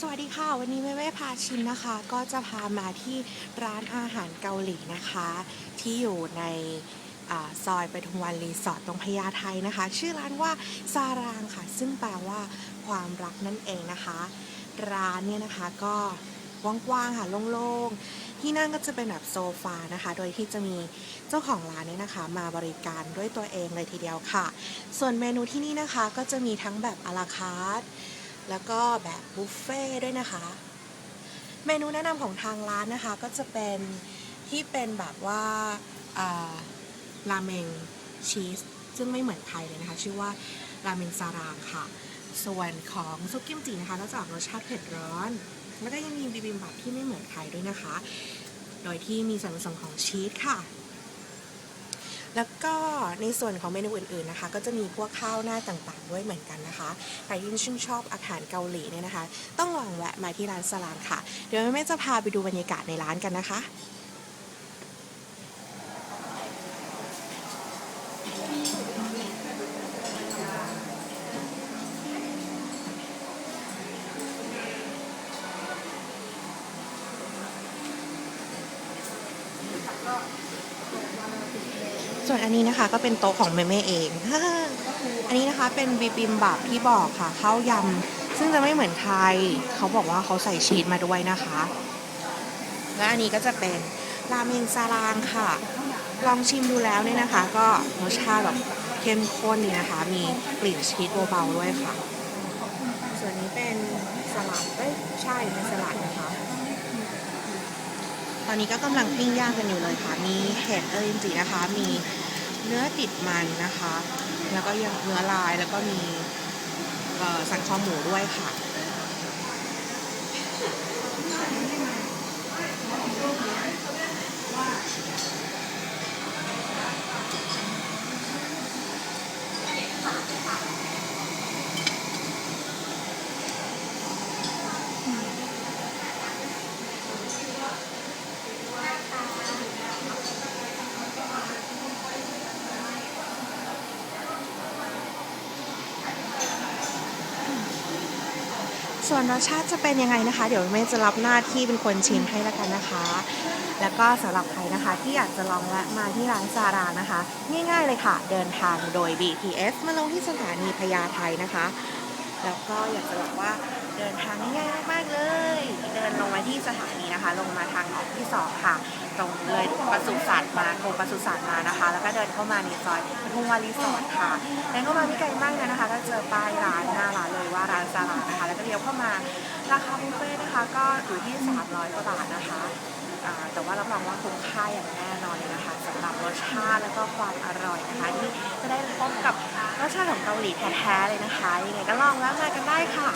สวัสดีค่ะ วันนี้แม่แม่พาชิมนะคะ ก็จะพามาที่ร้านอาหารเกาหลีนะคะ ที่อยู่ในอซอยปทุมวันรีสอร์ทตรงพญาไทนะคะ ชื่อร้านว่าซารางค่ะ ซึ่งแปลว่าความรักนั่นเองนะคะ ร้านเนี่ยนะคะก็กว้างๆค่ะโล่งๆ ที่นั่งก็จะเป็นแบบโซฟานะคะ โดยที่จะมีเจ้าของร้านเนี่ยนะคะ มาบริการด้วยตัวเองเลยทีเดียวค่ะ ส่วนเมนูที่นี่นะคะก็จะมีทั้งแบบอาราคาร์ท แล้วก็แบบบุฟเฟ่ด้วยนะคะ เมนูแนะนำของทางร้านนะคะก็จะเป็นที่เป็นแบบว่าอ่าราเมงชีสซึ่งไม่เหมือนใครเลยนะคะ ชื่อว่าราเมงซารางค่ะ ส่วนของซุปกิมจินะคะก็จะออกรสชาติเผ็ดร้อน แล้วก็ยังมีบิบิมบับที่ไม่เหมือนใครด้วยนะคะ โดยที่มีส่วนผสมของชีสค่ะ แล้วก็ในส่วนของเมนูอื่นๆนะคะ ก็จะมีพวกข้าวหน้าต่างๆ ด้วยเหมือนกันนะคะใครที่ชื่นชอบอาหารเกาหลีเนี่ยนะคะ ต้องลองแวะมาที่ร้านสลามค่ะ เดี๋ยวแม่จะพาไปดูบรรยากาศในร้านกันนะคะ ส่วนอันนี้นะคะก็เป็นโต๊ะของแม่แม่เอง อันนี้นะคะเป็นบิบิมบับที่บอกค่ะข้าวยำซึ่งจะไม่เหมือนไทย เขาบอกว่าเขาใส่ชีสมาด้วยนะคะ และอันนี้ก็จะเป็นราเมงซารางค่ะ ลองชิมดูแล้วเนี่ยนะคะ ก็รสชาติแบบเข้มข้นดีนะคะ มีกลิ่นชีสเบาๆด้วยค่ะ ส่วนนี้เป็นสลัดเอ้ยใช่เป็นสลัด ตอนนี้ก็กำลังปิ้งย่างกันอยู่เลยค่ะ มีเห็ดเออจริงๆนะคะ มีเนื้อติดมันนะคะ แล้วก็ยังเนื้อลายแล้วก็มีสันคอหมูด้วยค่ะ ส่วนรสชาติจะเป็นยังไงนะคะ เดี๋ยวเมย์จะรับหน้าที่เป็นคนชิมให้แล้วกันนะคะ แล้วก็สำหรับใครนะคะ ที่อยากจะลองแวะมาที่ร้านซารานะคะ ง่ายๆเลยค่ะ เดินทางโดย BTS มาลงที่สถานีพญาไทนะคะ แล้วก็อยากจะบอกว่าเดินทางง่ายมากๆเลย เดินลงมาที่สถานีนะคะ ลงมาทางออกที่สองค่ะ ตรงเลยปศุสัตว์มากรมปศุสัตว์มานะคะ แล้วก็เดินเข้ามาในซอยปทุมวันรีสอร์ทค่ะเดินเข้ามาไม่ไกลมากเลยนะคะ ก็เจอป้ายร้านหน้าร้านเลยว่า รารานะคะ แล้วก็เลี้ยวเข้ามาราคาบุฟเฟ่ต์นะคะ ก็อยู่ที่ 300กว่าบาทนะคะอ่าแต่ว่ารับรองว่าคุ้มค่าอย่างแน่นอนเลยนะคะสำหรับรสชาติแล้วก็ความอร่อยนะคะที่จะได้พบกับรสชาติของเกาหลีแท้ๆเลยนะคะยังไงก็ลองแวะมากันได้ค่ะ